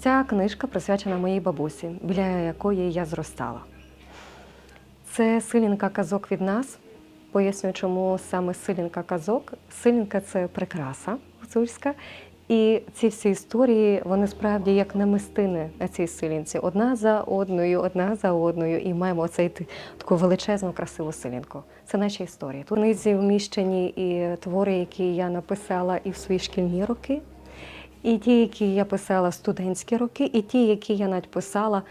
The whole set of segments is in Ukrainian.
Ця книжка присвячена моїй бабусі, біля якої я зростала. Це силінка казок від нас. Поясню, чому саме силінка казок. Силінка це прикраса гуцульська. І ці всі історії, вони справді як намистини на цій силінці. Одна за одною, одна за одною. І маємо оцей таку величезну, красиву силінку. Це наші історії. Тут в книзі вміщені і твори, які я написала і в свої шкільні роки, і ті, які я писала в студентські роки, і ті, які я навіть писала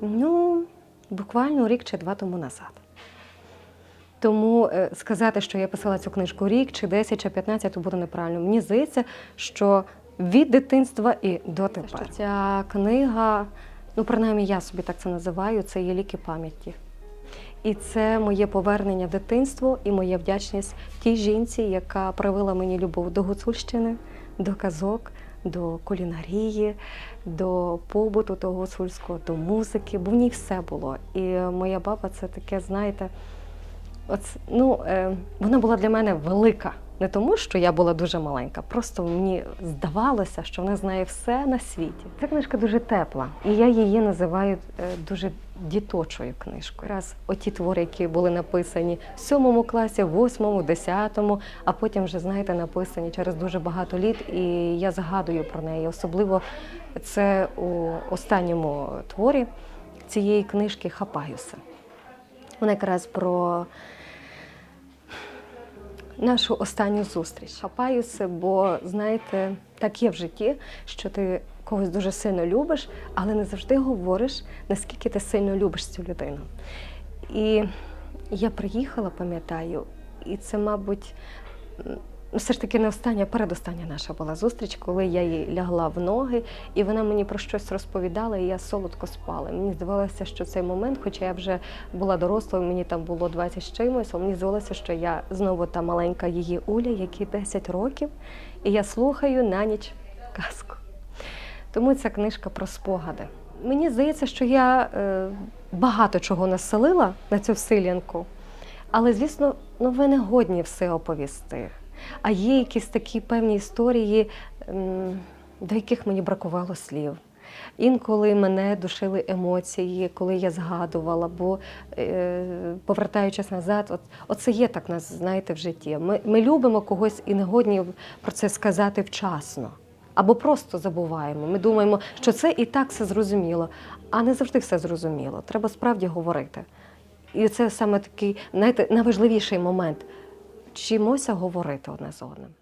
ну, буквально рік чи два тому назад. Тому е, сказати, що я писала цю книжку рік, чи 10, чи 15, то буде неправильно. Мені здається, що від дитинства і до тепер. Ця книга, ну принаймні я собі так це називаю, це є ліки пам'яті. І це моє повернення в дитинство і моя вдячність тій жінці, яка проявила мені любов до гуцульщини, до казок, до кулінарії, до побуту того гуцульського, до музики, бо в ній все було. І моя баба це таке, знаєте, От, ну, е, вона була для мене велика. Не тому, що я була дуже маленька, просто мені здавалося, що вона знає все на світі. Ця книжка дуже тепла, і я її називаю е, дуже діточою книжкою. Раз оті твори, які були написані в сьомому класі, восьмому, десятому, а потім вже, знаєте, написані через дуже багато літ, і я згадую про неї. Особливо це у останньому творі цієї книжки Хапаюся. Вона якраз про нашу останню зустріч. Хапаюся, бо знаєте, так є в житті, що ти когось дуже сильно любиш, але не завжди говориш, наскільки ти сильно любиш цю людину. І я приїхала, пам'ятаю, і це, мабуть, все ж таки не остання, передостання наша була зустріч, коли я їй лягла в ноги, і вона мені про щось розповідала, і я солодко спала. Мені здавалося, що цей момент, хоча я вже була дорослою, мені там було 20 з чимось, але мені здавалося, що я знову та маленька її Уля, якій 10 років, і я слухаю на ніч казку. Тому ця книжка про спогади. Мені здається, що я е, багато чого населила на цю всилянку, але, звісно, ну, ви не годні все оповісти. А є якісь такі певні історії, до яких мені бракувало слів. Інколи мене душили емоції, коли я згадувала, бо е, повертаючись назад, от, оце є так нас, знаєте, в житті. Ми, ми любимо когось і не годні про це сказати вчасно. Або просто забуваємо. Ми думаємо, що це і так все зрозуміло, а не завжди все зрозуміло. Треба справді говорити. І це саме такий, знаєте, найважливіший момент. Вчимося говорити одне з одним.